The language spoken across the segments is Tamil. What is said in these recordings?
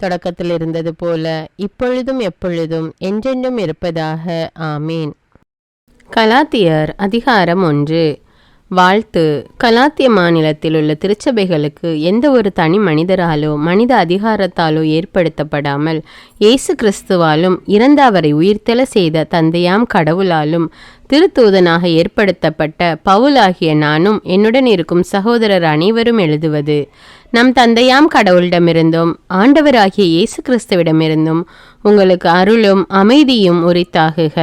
தொடக்கத்தில் இருந்தது போல இப்பொழுதும் எப்பொழுதும் என்றென்றும் இருப்பதாக. ஆமீன். கலாத்தியர் அதிகாரம் ஒன்று. வாழ்த்து. கலாத்திய மாநிலத்தில் உள்ள திருச்சபைகளுக்கு எந்த ஒரு தனி மனிதராலோ மனித அதிகாரத்தாலோ ஏற்படுத்தப்படாமல் இயேசு கிறிஸ்துவாலும் இறந்த அவரை உயிர்த்தெழ செய்த தந்தையாம் கடவுளாலும் திருத்தூதனாக ஏற்படுத்தப்பட்ட பவுலாகிய நானும் என்னுடன் இருக்கும் சகோதரர் அனைவரும் எழுதுவது நம் தந்தையாம் கடவுளிடமிருந்தும் ஆண்டவராகிய இயேசு கிறிஸ்துவிடமிருந்தும் உங்களுக்கு அருளும் அமைதியும் உரித்தாகுக.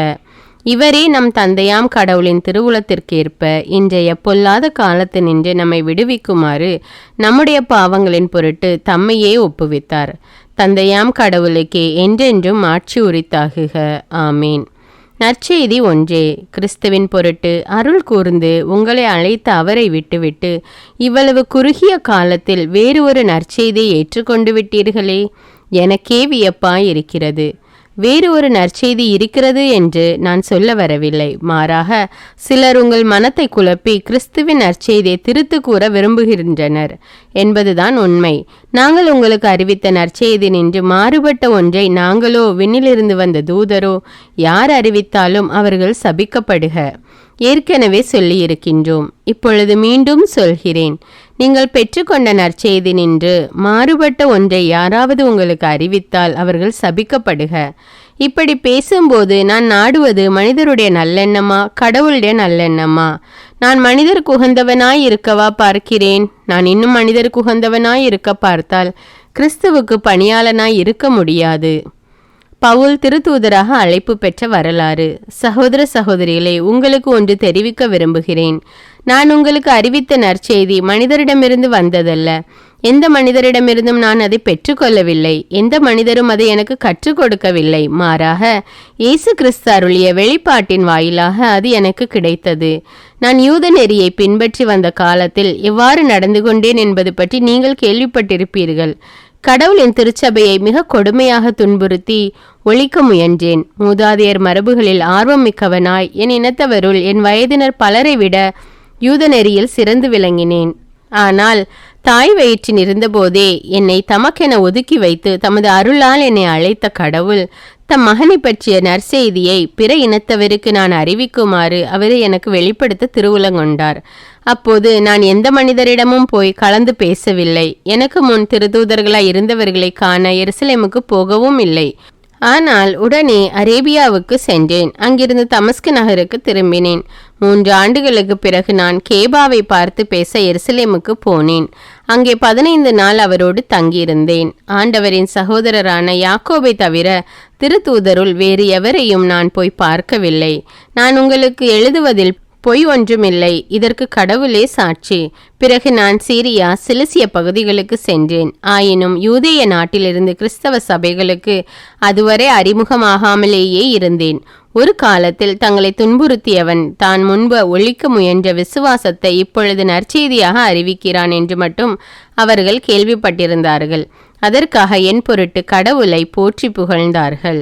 இவரே நம் தந்தையாம் கடவுளின் திருவுளத்திற்கேற்ப இன்றைய பொல்லாத காலத்து நின்று நம்மை விடுவிக்குமாறு நம்முடைய பாவங்களின் பொருட்டு தம்மையே ஒப்புவித்தார். தந்தையாம் கடவுளுக்கே என்றென்றும் ஆட்சி உரித்தாகுக. ஆமீன். நற்செய்தி ஒன்றே. கிறிஸ்துவின் பொருட்டு அருள் கூர்ந்து உங்களை அழைத்த அவரை விட்டுவிட்டு இவ்வளவு குறுகிய காலத்தில் வேறு ஒரு நற்செய்தியை ஏற்றுக்கொண்டு விட்டீர்களே? எனக்கே வியப்பாய் இருக்கிறது வேறு ஒரு நற்செய்தி இருக்கிறது என்று நான் சொல்ல வரவில்லை. மாறாக சிலர் உங்கள் மனத்தை குழப்பி கிறிஸ்துவின் நற்செய்தியை திருத்து கூற விரும்புகின்றனர் என்பதுதான் உண்மை. நாங்கள் உங்களுக்கு அறிவித்த நற்செய்தி நின்று மாறுபட்ட ஒன்றை நாங்களோ விண்ணிலிருந்து வந்த தூதரோ யார் அறிவித்தாலும் அவர்கள் சபிக்கப்படுக. ஏற்கனவே சொல்லியிருக்கின்றோம். இப்பொழுது மீண்டும் சொல்கிறேன். நீங்கள் பெற்றுக்கொண்ட நற்செய்தி நின்று. மாறுபட்ட ஒன்றை யாராவது உங்களுக்கு அறிவித்தால் அவர்கள் சபிக்கப்படுக. இப்படி பேசும்போது நான் நாடுவது மனிதருடைய நல்லெண்ணமா கடவுளுடைய நல்லெண்ணமா? நான் மனிதர் குகந்தவனாய் இருக்கவா பார்க்கிறேன்? நான் இன்னும் மனிதர் குகந்தவனாய் இருக்க பார்த்தால் கிறிஸ்துவுக்கு பணியாளனாய் இருக்க முடியாது. பவுல் திருத்தூதராக அழைப்பு பெற்ற வரலாறு. சகோதர சகோதரிகளே உங்களுக்கு ஒன்று தெரிவிக்க விரும்புகிறேன். நான் உங்களுக்கு அறிவித்த நற்செய்தி மனிதரிடமிருந்து வந்ததல்ல. எந்த மனிதரிடமிருந்தும் நான் அதை பெற்றுக்கொள்ளவில்லை. எந்த மனிதரும் அதை எனக்கு கற்றுக் கொடுக்கவில்லை. மாறாக இயேசு கிறிஸ்து அருளிய வெளிப்பாட்டின் வாயிலாக அது எனக்கு கிடைத்தது. நான் யூத நெறியை பின்பற்றி வந்த காலத்தில் எவ்வாறு நடந்து கொண்டேன் என்பது பற்றி நீங்கள் கேள்விப்பட்டிருப்பீர்கள். கடவுளின் திருச்சபையை மிக கொடுமையாக துன்புறுத்தி ஒழிக்க முயன்றேன். மூதாதையர் மரபுகளில் ஆர்வம் மிக்கவனாய் என் இனத்தவருள் என் வயதினர் பலரை விட யூத நெறியில் சிறந்து விளங்கினேன். ஆனால் தாய் வயிற்றின் இருந்தபோதே என்னை தமக்கென ஒதுக்கி வைத்து தமது அருளால் என்னை அழைத்த கடவுள் தம் மகனை பற்றிய நற்செய்தியை பிற இனத்தவருக்கு நான் அறிவிக்குமாறு அவரை எனக்கு வெளிப்படுத்த திருவுலங்கொண்டார் அப்போது நான் எந்த மனிதரிடமும் போய் கலந்து பேசவில்லை. எனக்கு முன் திருதூதர்களாய் இருந்தவர்களை காண எருசலேமுக்கு போகவும் இல்லை. ஆனால் உடனே அரேபியாவுக்கு சென்றேன். அங்கிருந்து தமஸ்கு நகருக்கு திரும்பினேன். மூன்று ஆண்டுகளுக்கு பிறகு நான் கேபாவை பார்த்து பேச எருசலேமுக்கு போனேன். அங்கே பதினைந்து நாள் அவரோடு தங்கியிருந்தேன். ஆண்டவரின் சகோதரரான யாக்கோபை தவிர திருத்தூதருள் வேறு எவரையும் நான் போய் பார்க்கவில்லை. நான் உங்களுக்கு எழுதுவதில் பொய் ஒன்றுமில்லை. இதற்கு கடவுளே சாட்சி. பிறகு நான் சீரியா சிலிசிய பகுதிகளுக்கு சென்றேன். ஆயினும் யூதேய நாட்டிலிருந்து கிறிஸ்தவ சபைகளுக்கு அதுவரை அறிமுகமாகாமலேயே இருந்தேன். ஒரு காலத்தில் தங்களை துன்புறுத்தியவன் தான் முன்பு ஒழிக்க முயன்ற விசுவாசத்தை இப்பொழுது நற்செய்தியாக அறிவிக்கிறான் என்று மட்டும் அவர்கள் கேள்விப்பட்டிருந்தார்கள். அதற்காக என் பொருட்டு கடவுளை போற்றி புகழ்ந்தார்கள்.